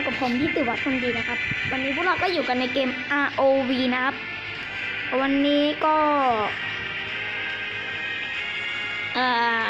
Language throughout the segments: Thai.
อยู่กับผมที่ติวัฒน์คนดีนะครับ วันนี้พวกเราก็อยู่กันในเกม ROV นะครับ วันนี้ก็เอ่อ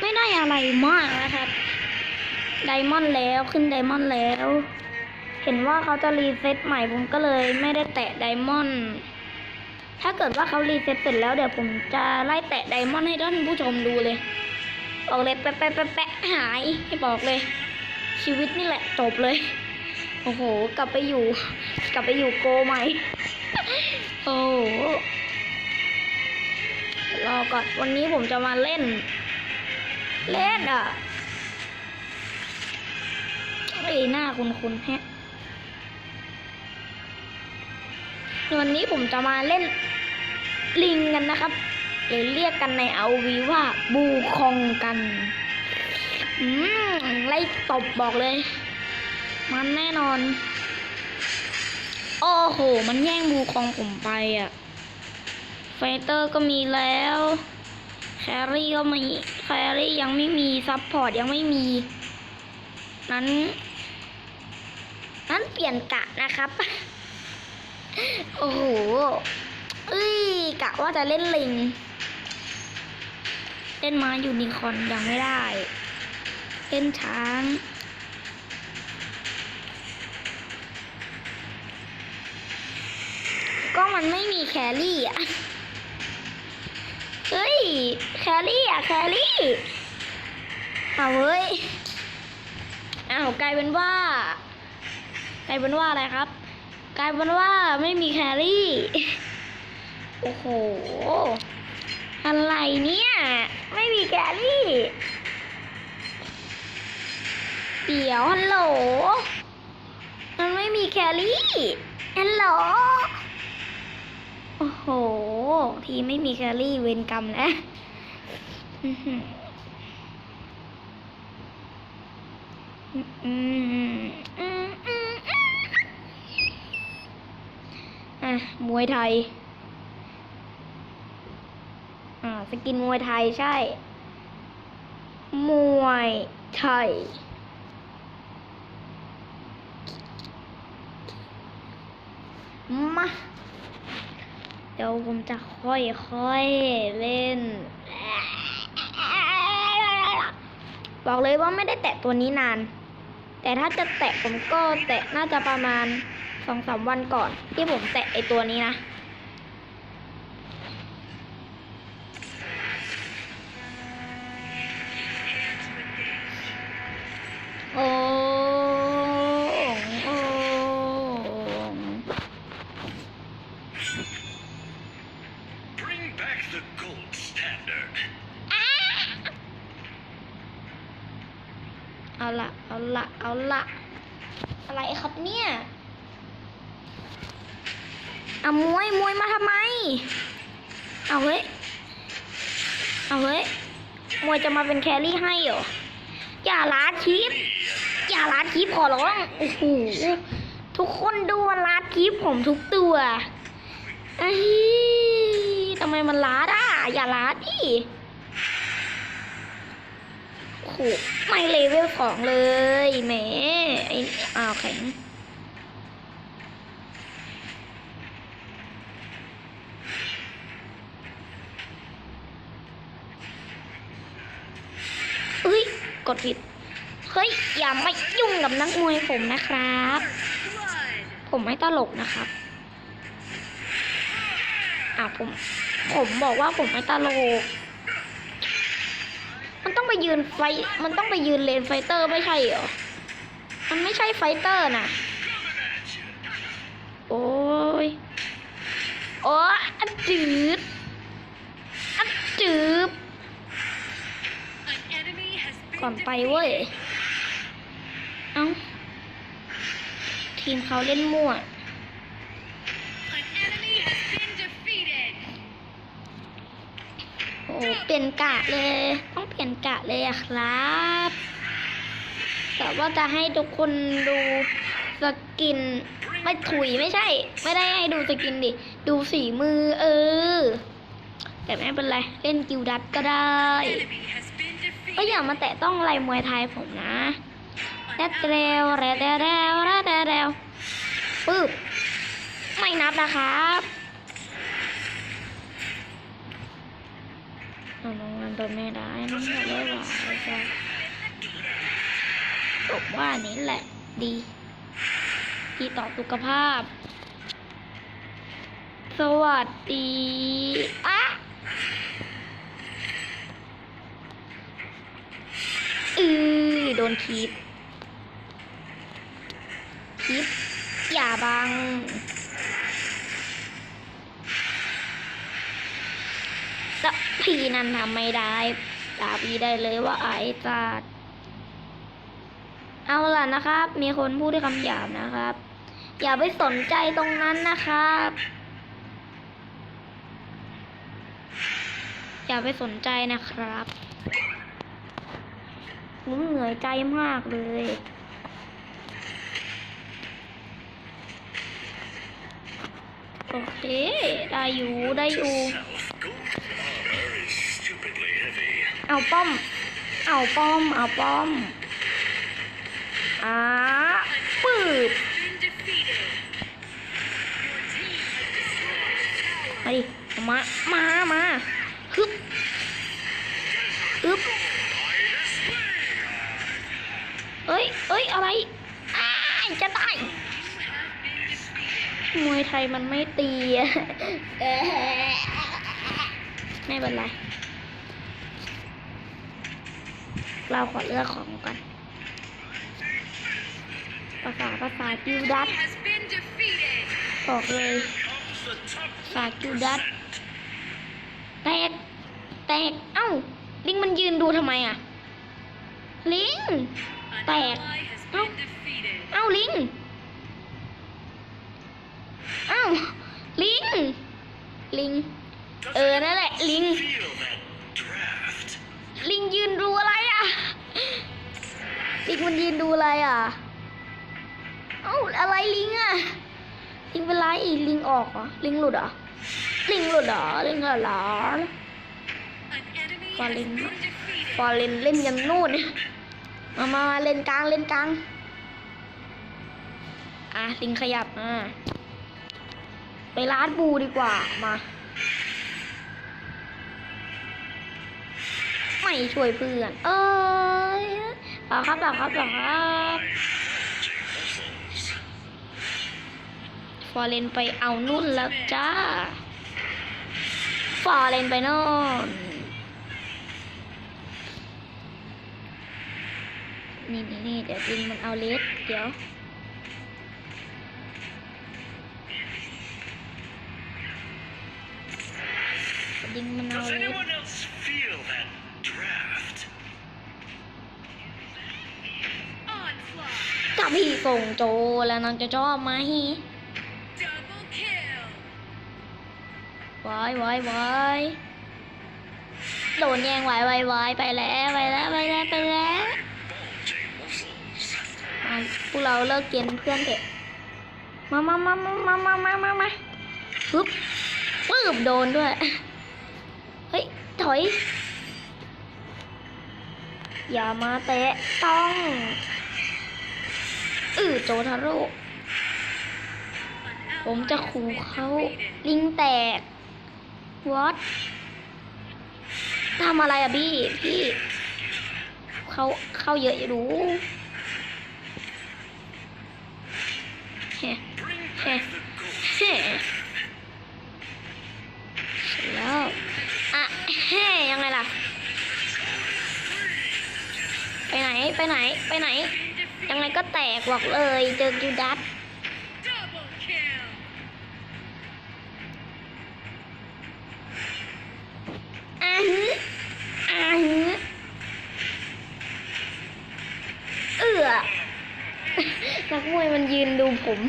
ไม่ได้อะไรมากนะครับไดมอนด์แล้วขึ้นไดมอนด์แล้ว เห็นว่าเขาจะรีเซ็ตใหม่ผมก็เลยไม่ได้แตะไดมอนด์ถ้าเกิดว่าเขารีเซ็ตเสร็จแล้วเดี๋ยวผมจะไล่แตะไดมอนด์ให้ท่านผู้ชมดูเลย บอกเลยแปะแปะแปะแปะหายให้บอกเลย ชีวิตนี่แหละจบเลย โอ้โห กลับไปอยู่ กลับไปอยู่โกใหม่ โอ้โหรอก่อน วันนี้ผมจะมาเล่น เล่นอะเอ้หน้าคุณคุณแฮะ วันนี้ผมจะมาเล่นลิงกันนะครับ หรือเรียกกันในเอาวีว่าบูคองกัน อืมไล่ตบบอกเลย มันแน่นอน โอ้โห มันแย่งบูคองผมไปอะ ไฟเตอร์ก็มีแล้ว แครี่ก็มีแครี่ยังไม่มี ซัพพอร์ตยังไม่มี นั้น นั้นเปลี่ยนกะนะครับ โอ้โหเอ้ยกะว่าจะเล่นลิง เล่นม้ายูนิคอนยังไม่ได้ เล่นช้างก็มันไม่มีแครี่อะ เฮ้ย แครี่อะ แครี่เอาเฮ้ยอ้าวกลายเป็นว่ากลายเป็นว่าอะไรครับ กลายเป็นว่าไม่มีแครี่ โอ้โห อะไรเนี่ย ไม่มีแครี่ เดี๋ยวฮัลโหล มันไม่มีแครี่ฮัลโหล โอ้โห ทีไม่มีแครี่เวนกรรมนะอื้อหืออืมอืมอืมอืมอะมวยไทย อ่า สกินมวยไทยใช่ มวยไทย มา เดี๋ยวผมจะค่อยๆเล่น บอกเลยว่าไม่ได้แตะตัวนี้นาน แต่ถ้าจะแตะผมก็แตะน่าจะประมาณสองสามวันก่อน ที่ผมแตะไอตัวนี้นะ Bring back the gold standard. เอาละเอาละเอาละอะไรครับเนี่ย เอามวยมวยมาทำไม เอาเฮ้ย เอาเฮ้ย มวยจะมาเป็นแครี่ให้เหรอ อย่าล้าคลิป อย่าล้าคลิปขอร้อง โอ้โห ทุกคนดูว่าล้าคลิปผมทุกตัว อ้ยทำไมมันล้าด่ะอย่าล้าดิโอ้โหไม่เลเวลสองเลยแหมไอ้อ้าวแข็งเฮ้ย กดผิด เฮ้ย อย่ามายุ่งกับนักมวยผมนะครับ ผมไม่ตลกนะครับ อ่าผม ผมบอกว่าผมไม่ตลก มันต้องไปยืนไฟ มันต้องไปยืนเลนไฟเตอร์ไม่ใช่เหรอ มันไม่ใช่ไฟเตอร์นะโอ้ย โอ้อัดจืด อัดจืบก่อนไปเว้ย เอ้า ทีมเขาเล่นมั่ว โอ้เปลี่ยนกะเลย ต้องเปลี่ยนกะเลยอะครับ แต่ว่าจะให้ทุกคนดูสกิน ไม่ถุยไม่ใช่ ไม่ได้ให้ดูสกินดิ ดูสีมือเออ แต่ไม่เป็นไร เล่นกิลดัตก็ได้ก็อย่ามาแตะต้องลายมวยไทยผมนะแดดเร็วแดดเร็วแดดเร็วแดดเร็วปึ๊บไม่นับนะครับ Internet ai nó là lỗi vào sao tục บ้านนี้แหละ ดีดีต่อสุขภาพ สวัสดีอะอือโดนคลิปคลิปอย่าบัง พี่นั่นทำไม่ได้ตาพี่ได้เลยว่าไอ้จัดเอาล่ะนะครับ มีคนพูดด้วยคำหยาบนะครับ อย่าไปสนใจตรงนั้นนะครับ อย่าไปสนใจนะครับผมเหนื่อยใจมากเลยโอเคได้อยู่ได้อยู่ เอาป้อม เอาป้อม เอาป้อมอ่าปืบมาดิ มา มา มาฮึบฮึบเอ้ยเอ้ย อะไรอ้าจะตายมวยไทยมันไม่ตีอะเอ๊ะไม่เป็นไร เราขอเลือกของกันภาษาภาษากิวดัต Has been defeated. บอกเลย Comes the top ภาษากิวดัตแตกแตกเอ้า ลิงมันยืนดูทำไมอะ ลิง An Bad. ally has Oh. been defeated. เอ้าลิง เอ้าลิง ลิง เออ นั่นแหละ ลิง Feel that draft. ลิงยืนดูอะไรอะ ลิงมันยืนดูอะไรอะ เอ้าอะไรลิงอะ ลิงเป็นไรลิงออกเหรอ ลิงหลุดเหรอ ลิงหลุดเหรอ ลิงหลุดเหรอ An enemy has Falling. been defeated. ฟอร์เรนเล่นยันนู่นมามามาเล่นกลางเล่นกลาง อะลิงขยับมาไปร้านบูดีกว่ามา ไม่ช่วยเพื่อน เอ้ยเปล่าครับเปล่าครับเปล่าครับฟอร์เรนไปเอานุ่นแล้วจ้า ฟอร์เรนไปน่นนี่นี่นี่เดี๋ยวลิงมันเอาเลสเดี๋ยวลิงมันเอาเลส พี่ส่งโจแล้วน้องจะชอบไหม Double kill. วายวายวายโดนแย่งวายวายวายไปแล้วไปแล้วไปแล้วไปแล้ว Bulging muscles. อะพวกเราเลิกเกณฑ์เพื่อนเถอะมามามามามามามามามาปึ๊บปึ๊บโดนด้วย เฮ้ย ถอย อย่ามาแตะต้อง อือโจทาโร่ผมจะขู่เขาลิงแตกวอตทำอะไรอะพี่ พี่เขาเข้าเยอะอยู่ดูเฮ้เฮ้เสร็จแล้วอะเฮ้ยังไงล่ะ ไปไหน ไปไหน ไปไหน รงไงก็แตกบอกเลยเจอกิวดัสอาฮึอาฮึเอือนักมวยมันยืนดูผม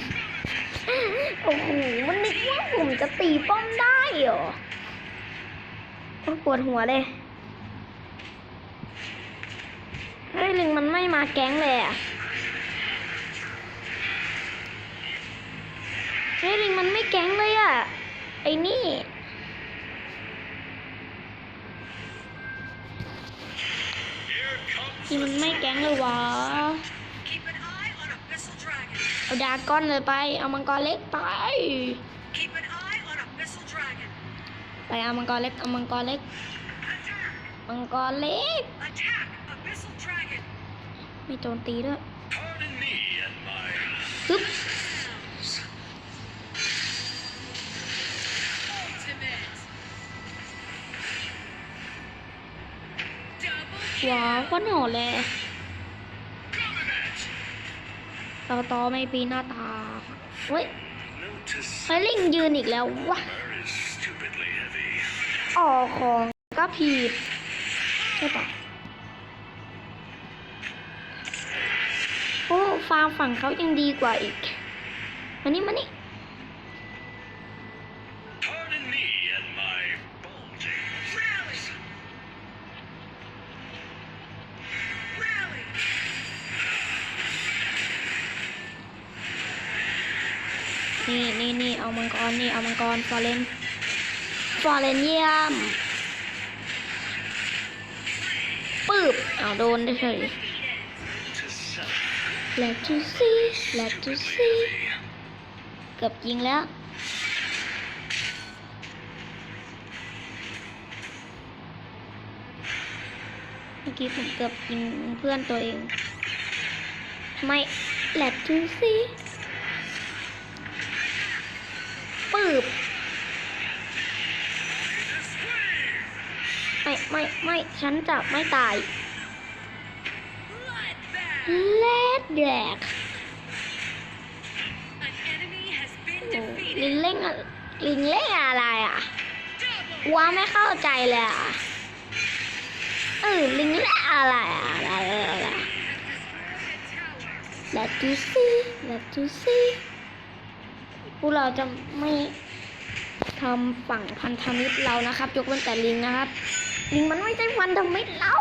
โอ้โห มันนึกว่าผมจะตีป้อมได้เหรอปวดหัวเลย เฮ้ยลิงมันไม่มาแก๊งเลยอะ เฮ้ยลิงมันไม่แก๊งเลยอะ ไอ้นี่ Here comes นี่มันไม่แก๊งเลยวะ เอาดาก้อนเลยไป เอามังกรเล็กไป ไปเอามังกรเล็ก เอามังกรเล็ก มังกรเล็กไม่โจมตีด้วย Pardon me and my ฮึบ ว้าว kill. ก็หนอเลยต่อต่อไม่ปีหน้าตาเฮ้ย Notice เฮ้ลิงยืนอีกแล้ววะ armor is stupidly heavy. ออกของก็ผิดใช่ปะโอ้ฟาร์มฝั่งเขายังดีกว่าอีกมานี่มานี่ นี่นี่นี่เอามังกรนี่เอามังกรฟอร์เรนฟอร์เรนเยี่ยมปึ๊บเอาโดนได้เฉย To self. Let to see Let to Stupidly see heavy. เกือบยิงแล้วเมื่อกี้ผมเกือบยิงเพื่อนตัวเอง ไม่ let to see บไม่ไม่ไม่ฉันจะไม่ตายเลดแดกลิงเล่งลิงเล่งอะไรอะว้าไม่เข้าใจเลยอะเออลิงเล่งอะไรอะไรอะไร Let you see, let you see. พวกเราจะไม่ทำฝั่งพันธมิตรเรานะครับยกเว้นแต่ลิงนะครับ ลิงมันไม่ใช่พันธมิตรเรา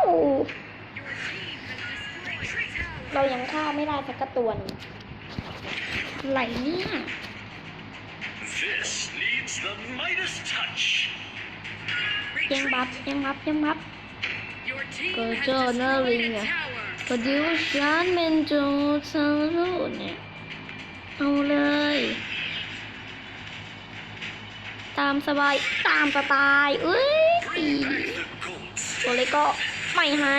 Your team has destroyed a tower. เรายังฆ่าไม่ได้สักกระตัวหนึงอะไรเนี่ย This needs the Midas touch. ยังบัฟยังบัฟยังบัฟ Your team Good has job, destroyed Nerling. a tower. ก็ดิวฉันเป็นโจซารุเนี่ยเอาเลย ตามสบายตามสไตล์เอ้ย Bring back the gold ตัวเล็กก็ไม่ให้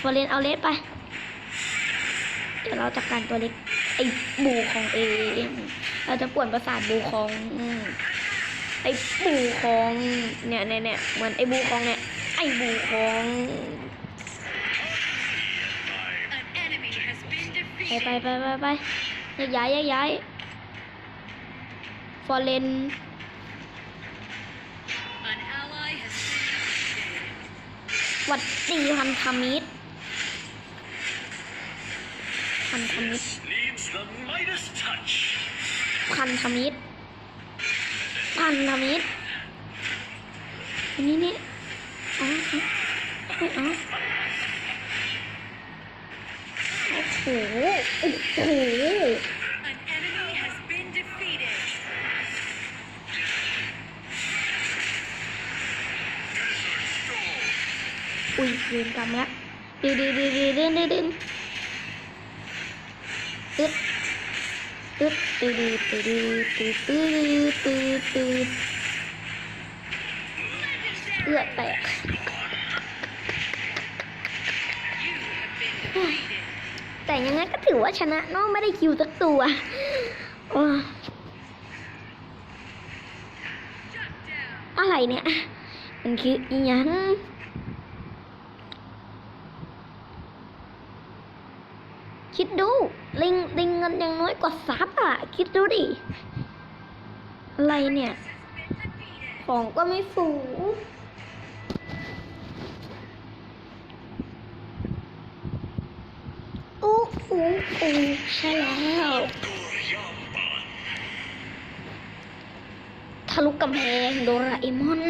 ฟอร์เรนเอาเลสไป เดี๋ยวเราจัดการตัวเล็กไอ้บูของเองเราจะป่วนประสาทบูของอืมไอ้บูของเนี่ยเนี่ยเนี่ยเหมือนไอ้บูของเนี่ยไอ้บูของ An enemy has been ไปไป defeated. ไปไปไปแยกย้ายแยกย้าย ฟอร์เรน An ally has been defeated. หวัดดีพันธมิตรพันธมิตร This needs the Midas touch. พันธมิตร พันธมิตร อันนี้นี่อ๋ออ๋อไม่เอาโอ้โห โอ้โห อุ้ยเวรกรรมล้วดึงดึงดึงดึงดึงดึงตึ๊ดตึ๊ดตึ๊ดตึ๊ดตึ๊ดตึ๊ดตึ๊ดตึ๊ดตึ๊ดเอือแตกแต่ยังไงก็ถือว่าชนะน้องไม่ได้คิวสักตัวอะไรเนี่ย มันคืออีหยัง คิดดูลิงลิงเงินยังน้อยกว่าซับอะ คิดดูดิ อะไรเนี่ย ของก็ไม่สูงอู้อู้อู้ใช่แล้วทะลุกำแพงโดราเอมอน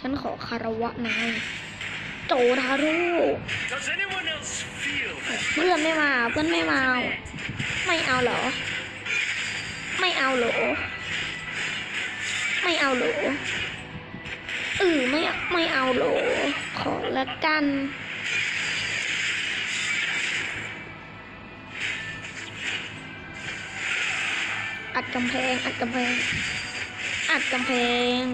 ฉันขอคารวะนายโจทารุ Does anyone else feel that? เพื่อนไม่มาเพื่อนไม่มา ไม่เอาเหรอ ไม่เอาเหรอ ไม่เอาเหรอเออไม่เอาไม่เอาโหลขอละกันอัดกำแพง อัดกำแพง อัดกำแพง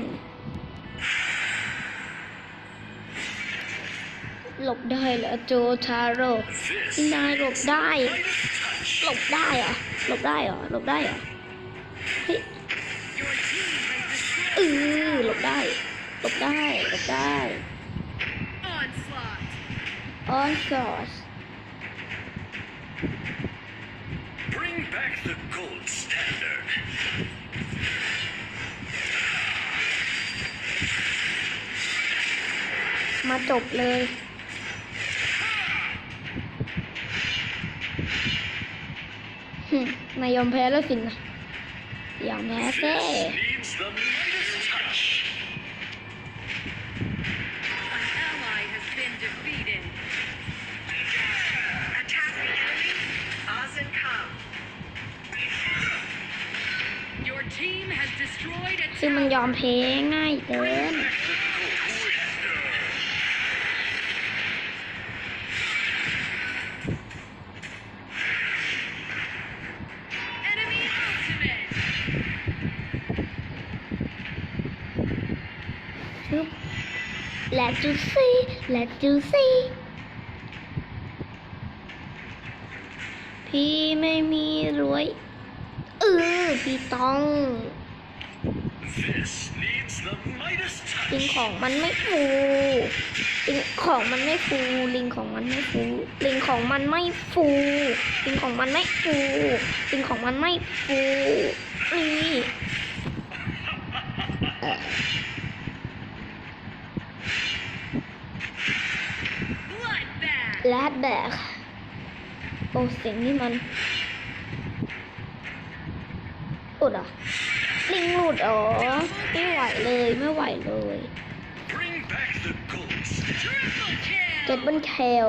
หลบได้เหรอโจทาโร่ This นายหลบได้ Midas touch. หลบได้เหรอหลบได้เหรอหลบได้เหรอเฮ้ย Your team has เอ destroyed อหลบได้หลบได้หลบได้ onslaught. ออนซอส Bring back the gold standard. มาจบเลยหึ นายยอมแพ้แล้วสินะยอมแพ้แท้ซึ่งมันยอมแพ้ง่ายเกิน และจูซี่และจูซี่พี่ไม่มีรวย เออ พี่ต้อง This needs the Midas ลิง touch. ของมันไม่ฟูลิงของมันไม่ฟูลิงของมันไม่ฟูลิงของมันไม่ฟูลิงของมันไม่ฟูลิงของมันไม่ฟูนี่เอ่อ Bloodbath. แรดแบกโอ้เสียงนี่มันหลุดอะลิงหลุดอ๋อไม่ไหวเลยไม่ไหวเลยเก็ต kill. เบิลเคล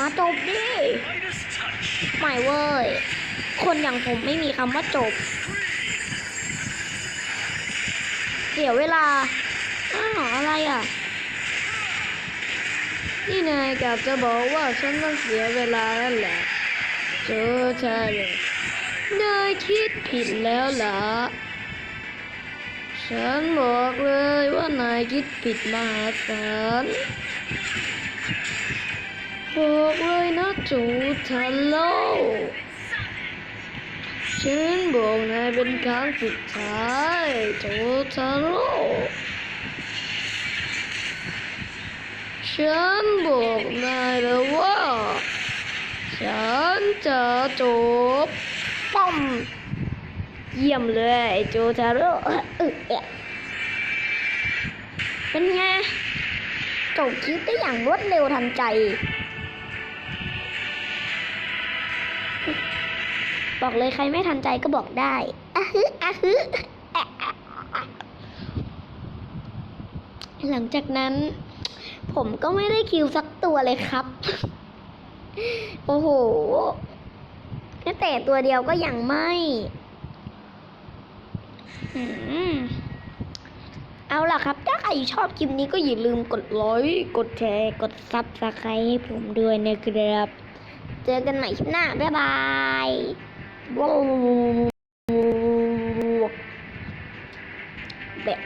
มาจบดิ ไม่เว้ย คนอย่างผมไม่มีคำว่าจบ เสียเวลา อ้าวอะไรอะ นี่นายกับจะบอกว่าฉันต้องเสียเวลานั่นแหละเจอใช่เลยนายคิดผิดแล้วล่ะฉันบอกเลยว่านายคิดผิดมหาศาล บอกเลยนะจูทาโลฉันบอกนายเป็นครั้งสุดท้ายจูทาโลฉันบอกนายแล้วว่า ฉันจะจบป้อมเยี่ยมเลยโจทาโร่เออเออเออเป็นไงจบคลิปได้อย่างรวดเร็วทันใจ บอกเลยใครไม่ทันใจก็บอกได้อะฮึอะฮึหลังจากนั้น ผมก็ไม่ได้คิวสักตัวเลยครับ โอ้โหแม้แต่ตัวเดียวก็ยังไม่อืมเอาล่ะครับ ถ้าใครชอบคลิปนี้ก็อย่าลืมกดไลค์กดแชร์กดซับสไครต์ให้ผมด้วยนะครับ เจอกันใหม่คลิปหน้า บ๊ายบาย แบบ